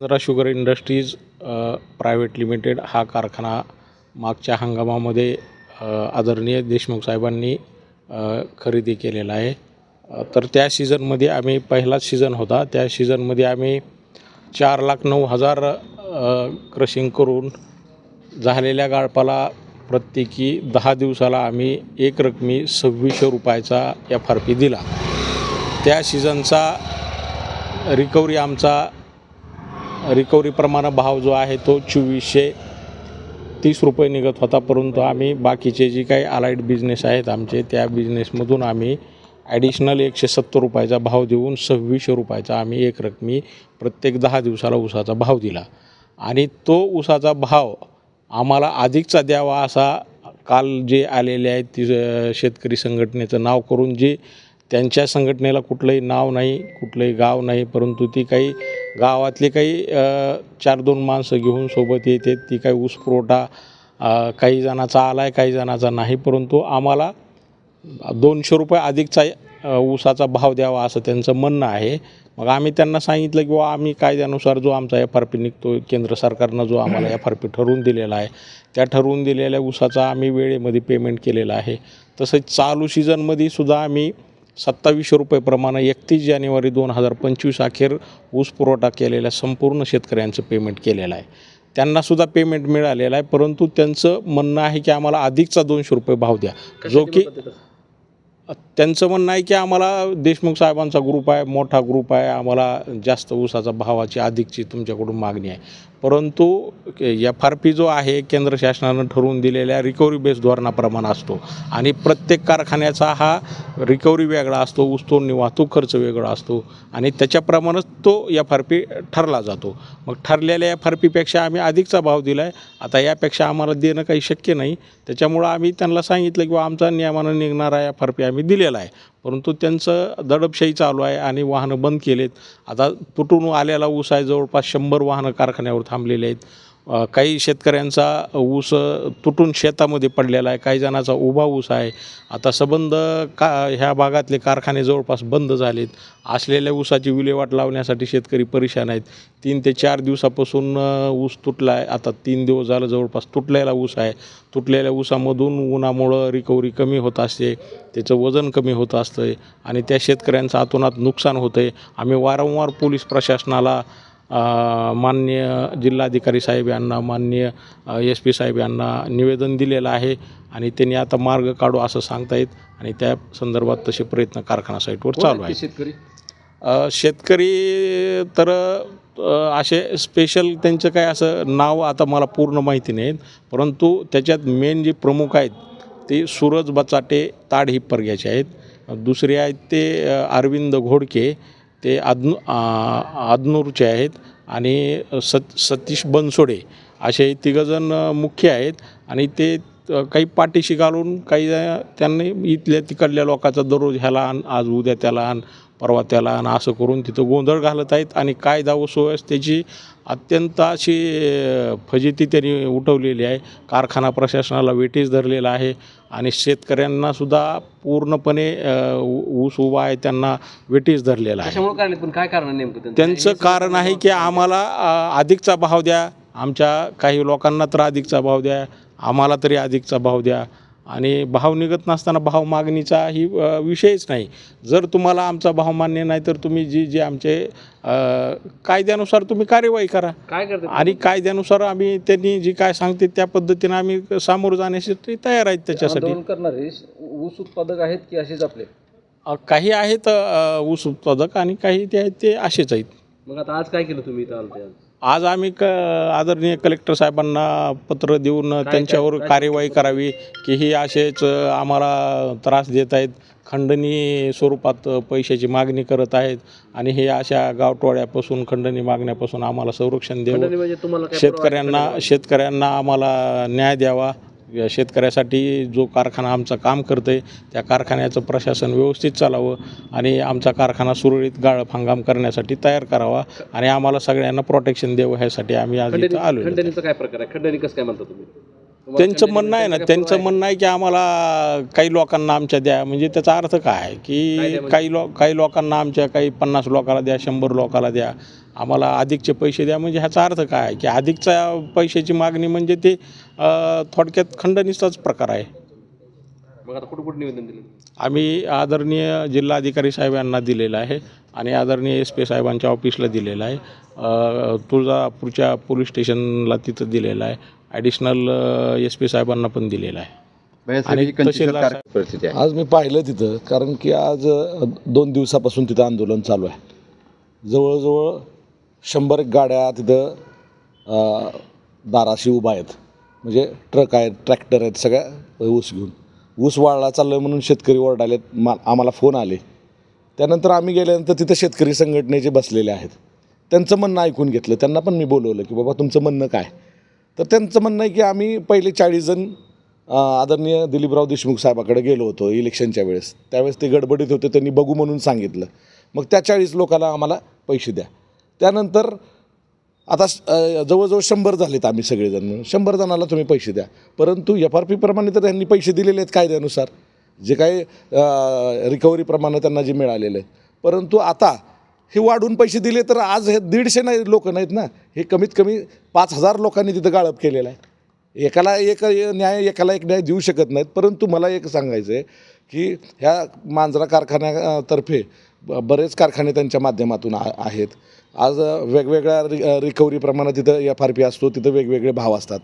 जरा sugar industries private limited हा कारखाना मागच्या हंगामामध्ये आदरणीय देशमुख साहेबांनी खरेदी केलेला आहे. तर त्या सीझनमध्ये आम्ही पहिलाच सीझन होता. त्या सीझनमध्ये आम्ही चार लाख नऊ हजार क्रशिंग करून झालेल्या गाळपाला प्रत्येकी दहा दिवसाला आम्ही एक रकमी सव्वीसशे रुपयाचा एफ आर पी दिला. त्या सीझनचा रिकवरी आमचा रिकव्हरीप्रमाणे भाव जो आहे तो चोवीसशे तीस रुपये निघत होता. परंतु आम्ही बाकीचे जी काही अलाईड बिझनेस आहेत आमचे त्या बिझनेसमधून आम्ही ॲडिशनल एकशे सत्तर रुपयाचा भाव देऊन सव्वीसशे रुपयाचा आम्ही एक रकमी प्रत्येक दहा दिवसाला ऊसाचा भाव दिला. आणि तो ऊसाचा भाव आम्हाला अधिकचा द्यावा असा काल जे आलेले आहेत ती शेतकरी संघटनेचं नाव करून जे त्यांच्या संघटनेला कुठलंही नाव नाही कुठलंही गाव नाही परंतु ती काही गावातले काही चार दोन माणसं घेऊन सोबत येते. ती काही ऊस पुरवठा काही जणाचा आला आहे काही जणाचा नाही परंतु आम्हाला दोनशे रुपये अधिकचा ऊसाचा भाव द्यावा असं त्यांचं म्हणणं आहे. मग आम्ही त्यांना सांगितलं की आम्ही कायद्यानुसार जो आमचा एफ आर पी निघतो केंद्र सरकारनं जो आम्हाला एफ आर पी ठरवून दिलेला आहे त्या ठरवून दिलेल्या ऊसाचा आम्ही वेळेमध्ये पेमेंट केलेलं आहे. तसंच चालू सीझनमध्ये सुद्धा आम्ही सत्तावीसशे रुपयेप्रमाणे एकतीस जानेवारी दोन हजार पंचवीस अखेर ऊस पुरवठा केलेल्या संपूर्ण शेतकऱ्यांचं पेमेंट केलेलं आहे. त्यांनासुद्धा पेमेंट मिळालेलं आहे परंतु त्यांचं म्हणणं आहे की आम्हाला अधिकचा दोनशे रुपये भाव द्या. जो की त्यांचं म्हणणं आहे की आम्हाला देशमुख साहेबांचा ग्रुप आहे मोठा ग्रुप आहे आम्हाला जास्त ऊसाचा भावाची अधिकची तुमच्याकडून मागणी आहे. परंतु एफ आर पी जो आहे केंद्र शासनानं ठरवून दिलेल्या रिकव्हरी बेस धोरणाप्रमाणे असतो. आणि प्रत्येक कारखान्याचा हा रिकव्हरी वेगळा असतो ऊसतोडणी वाहतूक खर्च वेगळा असतो. आणि त्याच्याप्रमाणेच तो एफ आर पी ठरला जातो. मग ठरलेल्या एफ आर पीपेक्षा आम्ही अधिकचा भाव दिला आहे आता यापेक्षा आम्हाला देणं काही शक्य नाही. त्याच्यामुळं आम्ही त्यांना सांगितलं की आमचा नियमानं निघणारा एफ आर पी आम्ही दिलेला आहे. परंतु त्यांचं दडपशाही चालू आहे आणि वाहनं बंद केलेत. आता तुटून आलेला ऊस आहे जवळपास शंभर वाहनं कारखान्यावर थांबलेले आहेत. काही शेतकऱ्यांचा ऊस तुटून शेतामध्ये पडलेला आहे काही जणाचा उभा ऊस आहे. आता सबंध का ह्या भागातले कारखाने जवळपास बंद झालेत. असलेल्या ऊसाची विल्हेवाट लावण्यासाठी शेतकरी परेशान आहेत. तीन ते चार दिवसापासून ऊस तुटला आहे आता तीन दिवस झालं जवळपास तुटलेला ऊस आहे. तुटलेल्या ऊसामधून उन्हामुळं रिकव्हरी कमी होत असते. त्याचं वजन कमी होत असतं आणि त्या शेतकऱ्यांचं आतोनात नुकसान होतं आहे आम्ही वारंवार पोलीस प्रशासनाला माननीय जिल्हाधिकारी साहेब यांना माननीय एस पी साहेब यांना निवेदन दिलेलं आहे आणि त्यांनी आता मार्ग काढू असं सांगतायत आणि त्या संदर्भात तसे प्रयत्न कारखाना साईटवर चालू आहेत. शेतकरी? शेतकरी तर असे स्पेशल त्यांचं काय असं नाव आता मला पूर्ण माहिती नाहीत परंतु त्याच्यात मेन जे प्रमुख आहेत ते सूरज बचाटे ताड हिप्परग्याचे आहेत. दुसरे आहेत ते अरविंद घोडके ते आदनू आदनूरचे आहेत आणि सत सतीश बनसोडे असे तिघंजण मुख्य आहेत. आणि ते काही पाठीशी घालून काही त्यांनी इथल्या तिकडल्या लोकांचा दररोज ह्याला आण आज उद्या त्याला आण परवा त्याला आण असं करून तिथं गोंधळ घालत आहेत आणि कायदा व सुव्यवस्थेची अत्यंत अशी फजिती त्यांनी उठवलेली आहे. कारखाना प्रशासनाला वेटीस धरलेला आहे आणि शेतकऱ्यांना सुद्धा पूर्णपणे ऊस उभा आहे त्यांना वेटीस धरलेला आहे. पण काय कारण नेमकं त्यांचं? त्यांचं कारण आहे की आम्हाला अधिकचा भाव द्या. आमच्या काही लोकांना तर अधिकचा भाव द्या. आम्हाला तरी अधिकचा भाव द्या. आणि भाव निघत नसताना भाव मागणीचा ही विषयच नाही. जर तुम्हाला आमचा भाव मान्य नाही तर तुम्ही जी जे आमचे कायद्यानुसार तुम्ही कार्यवाही करा. काय करतात आणि कायद्यानुसार आम्ही त्यांनी जी काय सांगते त्या पद्धतीनं आम्ही सामोरं जाण्यासाठी तयार आहेत त्याच्यासाठी. आंदोलन करणारे ऊस उत्पादक आहेत की असेच आपले? अ, काही आहेत अ, ऊस उत्पादक आणि काही ते आहेत ते असेच आहेत. मग आता आज काय केलं तुम्ही इथं आलते आज? आज आम्ही क आदरणीय कलेक्टर साहेबांना पत्र देऊन त्यांच्यावर कार्यवाही करावी की ही असेच आम्हाला त्रास देत आहेत खंडणी स्वरूपात पैशाची मागणी करत आहेत आणि हे अशा गावटोळ्यापासून खंडणी मागण्यापासून आम्हाला संरक्षण देऊ म्हणजे शेतकऱ्यांना शेतकऱ्यांना आम्हाला न्याय द्यावा शेतकऱ्यासाठी जो कारखाना आमचं काम करतं आहे त्या कारखान्याचं प्रशासन व्यवस्थित चालावं आणि आमचा कारखाना सुरळीत गाळप हंगाम करण्यासाठी तयार करावा आणि आम्हाला सगळ्यांना प्रोटेक्शन द्यावं ह्यासाठी आम्ही आज इथं आलो खंडणीचा काय प्रकार आहे? खंडणी कसं काय म्हणता तुम्ही? त्यांचं म्हणणं आहे ना त्यांचं म्हणणं आहे की आम्हाला काही लोकांना आमच्या द्या म्हणजे त्याचा अर्थ काय आहे की काही लोक काही लोकांना आमच्या काही पन्नास लोकाला द्या शंभर लोकाला द्या आम्हाला अधिकचे पैसे द्या म्हणजे ह्याचा अर्थ काय की अधिकचा पैशाची मागणी म्हणजे ते थोडक्यात खंडणीचाच प्रकार आहे. मग आता कुठं कुठं निवेदन दिलं? आम्ही आदरणीय जिल्हाधिकारी साहेबांना दिलेलं आहे आणि आदरणीय एस पी साहेबांच्या ऑफिसला दिलेलं आहे. अ, तुळजापूरच्या पोलीस स्टेशनला तिथं दिलेलं आहे. ॲडिशनल एस पी साहेबांना पण दिलेलं आहे. आणि तहसीलदार साहेब- परिस्थिती आहे. आज मी पाहिलं तिथं कारण की आज अ, दोन दिवसापासून तिथं आंदोलन चालू आहे. जवळजवळ शंभर एक गाड्या तिथं दाराशी उभा आहेत. म्हणजे ट्रक आहेत ट्रॅक्टर आहेत सगळ्या ऊस घेऊन. ऊस वाळला चाललं आहे म्हणून शेतकरी ओरडालेत मा आम्हाला फोन आले. त्यानंतर आम्ही गेल्यानंतर तिथं शेतकरी संघटनेचे बसलेले आहेत. त्यांचं म्हणणं ऐकून घेतलं. त्यांना पण मी बोलवलं की बाबा तुमचं म्हणणं काय? तर त्यांचं म्हणणं आहे की आम्ही पहिले चाळीस जण आदरणीय दिलीपराव देशमुख साहेबाकडे गेलो होतो इलेक्शनच्या वेळेस. त्यावेळेस ते गडबडीत होते त्यांनी बघू म्हणून सांगितलं. मग त्या चाळीस लोकांना आम्हाला पैसे द्या. त्यानंतर आता जवळजवळ शंभर झालेत आम्ही सगळेजण. मिळून शंभर जणाला तुम्ही पैसे द्या. परंतु एफ आर पीप्रमाणे तर त्यांनी पैसे दिलेले आहेत कायद्यानुसार. जे काही रिकव्हरीप्रमाणे त्यांना जे मिळालेलं आहे परंतु आता हे वाढून पैसे दिले तर आज हे दीडशे नाही लोक नाहीत ना. हे कमीत कमी पाच हजार लोकांनी तिथं गाळप केलेलं आहे. एकाला एक न्याय एकाला एक न्याय देऊ शकत नाहीत. परंतु मला एक सांगायचं आहे की ह्या मांजरा कारखान्यातर्फे ब- बरेच कारखाने त्यांच्या माध्यमातून आ आहेत. आज वेगवेगळ्या रि रिकव्हरीप्रमाणे तिथं एफ आर पी असतो तिथं वेगवेगळे भाव असतात.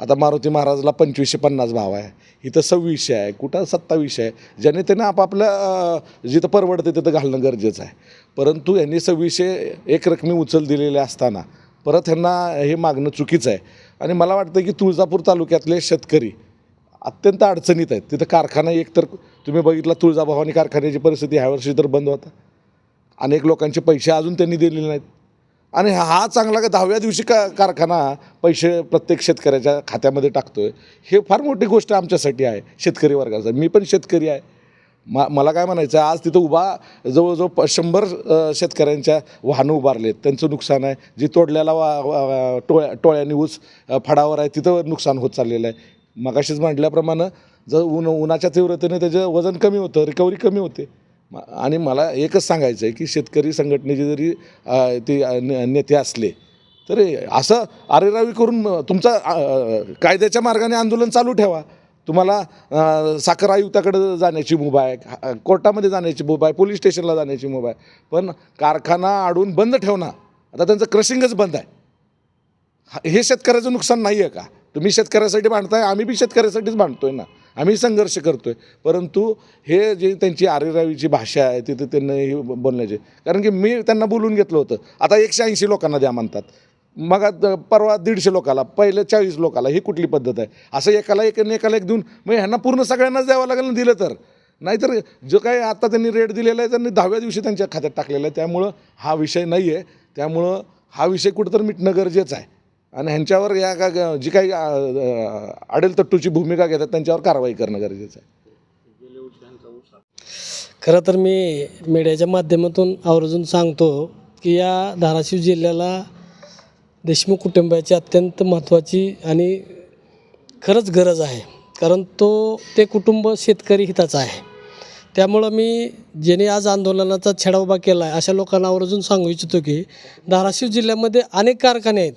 आता मारुती महाराजला पंचवीसशे पन्नास भाव आहे. इथं सव्वीसशे आहे कुठं सत्तावीसशे आहे. ज्याने त्याने आपापल्या जिथं परवडते तिथं घालणं गरजेचं आहे. परंतु यांनी सव्वीसशे एक रकमी उचल दिलेले असताना परत ह्यांना हे मागणं चुकीचं आहे. आणि मला वाटतं की तुळजापूर तालुक्यातले शेतकरी अत्यंत अडचणीत आहेत. तिथं कारखाना एक तर तुम्ही बघितला तुळजाभवानी कारखान्याची परिस्थिती ह्या वर्षी तर बंद होता. अनेक लोकांचे पैसे अजून त्यांनी दिलेले नाहीत. आणि हा चांगला का दहाव्या दिवशी का कारखाना पैसे प्रत्येक शेतकऱ्याच्या खात्यामध्ये टाकतो आहे हे फार मोठी गोष्ट आमच्यासाठी आहे शेतकरी वर्गाचा. मी पण शेतकरी आहे. मा मला काय म्हणायचं आज तिथं उभा जवळजवळ प शंभर शेतकऱ्यांच्या वाहनं उभारलेत. त्यांचं नुकसान आहे. जी तोडल्याला वा टोळ्या टोळ्यांनी ऊस फडावर आहे तिथं नुकसान होत चाललेलं आहे. मगाशीच म्हटल्याप्रमाणे जर ऊन उन्हाच्या तीव्रतेने त्याचं वजन कमी होतं रिकव्हरी कमी होते. आणि मला एकच सांगायचं आहे की शेतकरी संघटनेचे जरी ते ने- नेते असले तर असं आरेरावी करून तुमचा कायद्याच्या मार्गाने आंदोलन चालू ठेवा. तुम्हाला साखर आयुक्ताकडे जाण्याची मुभा आहे हा- कोर्टामध्ये जाण्याची मुभा आहे पोलीस स्टेशनला जाण्याची मुभा आहे. पण कारखाना आडून बंद ठेवणं आता त्यांचं क्रशिंगच बंद आहे. हा- हे शेतकऱ्याचं नुकसान नाही आहे का? तुम्ही शेतकऱ्यासाठी मांडताय आम्ही बी शेतकऱ्यासाठीच मांडतोय ना. आम्ही संघर्ष करतोय. परंतु हे जे त्यांची आरेरावीची भाषा आहे तिथे त्यांना हे बोलण्याचे. कारण की मी त्यांना बोलून घेतलं होतं. आता एकशे ऐंशी लोकांना द्या म्हणतात. मग परवा दीडशे लोकाला पहिले चाळीस लोकाला ही कुठली पद्धत आहे? असं एकाला एक आणि एकाला एक देऊन मग ह्यांना पूर्ण सगळ्यांनाच द्यावं लागेल ना दिलं तर? नाहीतर जो काही आता त्यांनी रेट दिलेला आहे त्यांनी दहाव्या दिवशी त्यांच्या खात्यात टाकलेला आहे. त्यामुळं हा विषय नाही आहे त्यामुळं हा विषय कुठंतरी मिटणं गरजेचं आहे. आणि ह्यांच्यावर या का जी काही आडेल तट्टूची भूमिका घेतात त्यांच्यावर कारवाई करणं गरजेचं आहे. खरं तर मी मीडियाच्या माध्यमातून आवर्जून सांगतो की या धाराशिव जिल्ह्याला देशमुख कुटुंबाची अत्यंत महत्त्वाची आणि खरंच गरज आहे. कारण तो ते कुटुंब शेतकरी हिताचं आहे. त्यामुळं मी ज्याने आज आंदोलनाचा छडा उभा केला आहे अशा लोकांना आवर्जून सांगू इच्छितो की धाराशिव जिल्ह्यामध्ये अनेक कारखाने आहेत.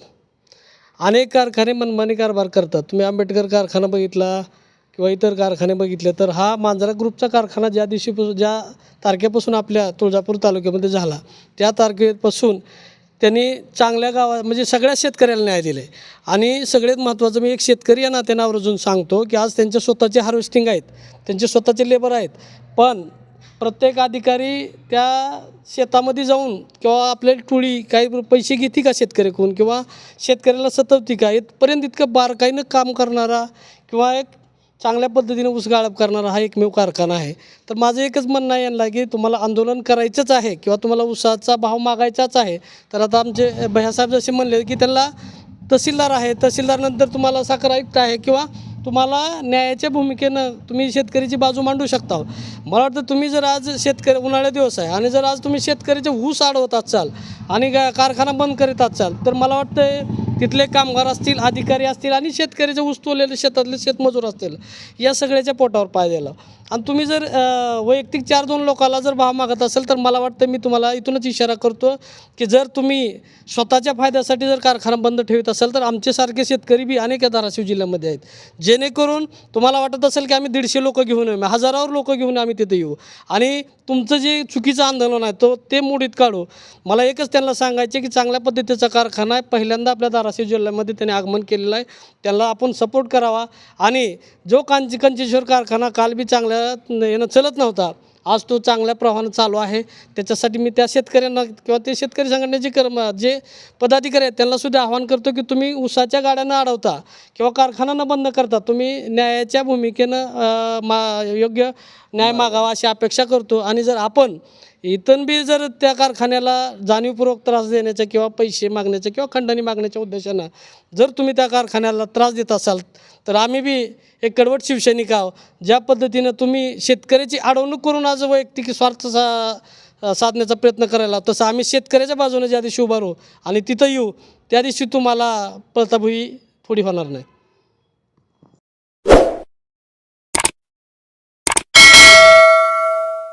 अनेक कारखाने मनमानी कारभार करतात. तुम्ही आंबेडकर कारखाना बघितला किंवा इतर कारखाने बघितले तर हा मांजरा ग्रुपचा कारखाना ज्या दिवशीपासून ज्या तारखेपासून आपल्या तुळजापूर तालुक्यामध्ये झाला त्या तारखेपासून त्यांनी चांगल्या गावात म्हणजे सगळ्या शेतकऱ्याला न्याय दिले आणि सगळ्यात महत्त्वाचं मी एक शेतकरी या नात्यानं आवर्जून सांगतो की आज त्यांचे स्वतःचे हार्वेस्टिंग आहेत त्यांचे स्वतःचे लेबर आहेत. पण प्रत्येक अधिकारी त्या शेतामध्ये जाऊन किंवा आपल्या टोळी काही पैसे घेते का शेतकऱ्याकडून? किंवा शेतकऱ्याला सतवती का? इथपर्यंत इतकं बारकाईनं काम करणारा किंवा एक चांगल्या पद्धतीने उसगाळप करणारा हा एकमेव कारखाना आहे. तर माझं एकच म्हणणं आहे यांना की तुम्हाला आंदोलन करायचंच आहे किंवा तुम्हाला ऊसाचा भाव मागायचाच आहे. तर आता आमचे भैयासाहेब जसे म्हणले की त्यांना तहसीलदार आहे. तहसीलदारनंतर तुम्हाला साखर आयुक्त आहे किंवा तुम्हाला न्यायाच्या भूमिकेनं तुम्ही शेतकऱ्याची बाजू मांडू शकता मला वाटतं तुम्ही जर आज शेतकरी उन्हाळ्या दिवस आहे आणि जर आज तुम्ही शेतकऱ्याचे ऊस अडवत असाल आणि कारखाना बंद करीत असाल तर मला वाटतं तिथले कामगार असतील अधिकारी असतील आणि शेतकऱ्याचे ऊस तोलेले शेतातले शेतमजूर असतील या सगळ्याच्या पोटावर पाय दिला आणि तुम्ही जर वैयक्तिक चार दोन लोकाला जर भाव मागत असेल तर मला वाटतं मी तुम्हाला इथूनच इशारा करतो की जर तुम्ही स्वतःच्या फायद्यासाठी जर कारखाना बंद ठेवत असाल तर आमच्यासारखे शेतकरी बी अनेक या धाराशिव जिल्ह्यामध्ये आहेत. जेणेकरून तुम्हाला वाटत असेल की आम्ही दीडशे लोक घेऊन येऊ हजारावर लोक घेऊन आम्ही तिथे येऊ. आणि तुमचं जे चुकीचं आंदोलन आहे तो ते मोडीत काढू. मला एकच त्यांना सांगायचे की चांगल्या पद्धतीचा कारखाना आहे पहिल्यांदा आपल्या धाराशिव जिल्ह्यामध्ये त्याने आगमन केलेलं आहे. त्याला आपण सपोर्ट करावा. आणि जो कांची कंचेश्वर कारखाना काल बी चांगल्या यानं चलत नव्हता. आज तो चांगल्या प्रवाहानं चालू आहे. त्याच्यासाठी मी त्या शेतकऱ्यांना किंवा ते शेतकरी संघटनेचे कर्म जे पदाधिकारी आहेत त्यांनासुद्धा आवाहन करतो की तुम्ही ऊसाच्या गाड्यांना अडवता किंवा कारखान्यांना बंद करता. तुम्ही न्यायाच्या भूमिकेनं मा योग्य न्याय मागावा अशी अपेक्षा करतो. आणि जर आपण इथून बी जर त्या कारखान्याला जाणीवपूर्वक त्रास देण्याच्या किंवा पैसे मागण्याच्या किंवा खंडणी मागण्याच्या उद्देशानं जर तुम्ही त्या कारखान्याला त्रास देत असाल तर आम्ही बी एक कडवट शिवसैनिक आहो ज्या पद्धतीनं तुम्ही शेतकऱ्याची अडवणूक करून आज वैयक्तिक स्वार्थ सा साधण्याचा प्रयत्न करायला तसं आम्ही शेतकऱ्याच्या बाजूने ज्या दिवशी उभारू आणि तिथं येऊ त्या दिवशी तुम्हाला पळताभुई थोडी होणार नाही.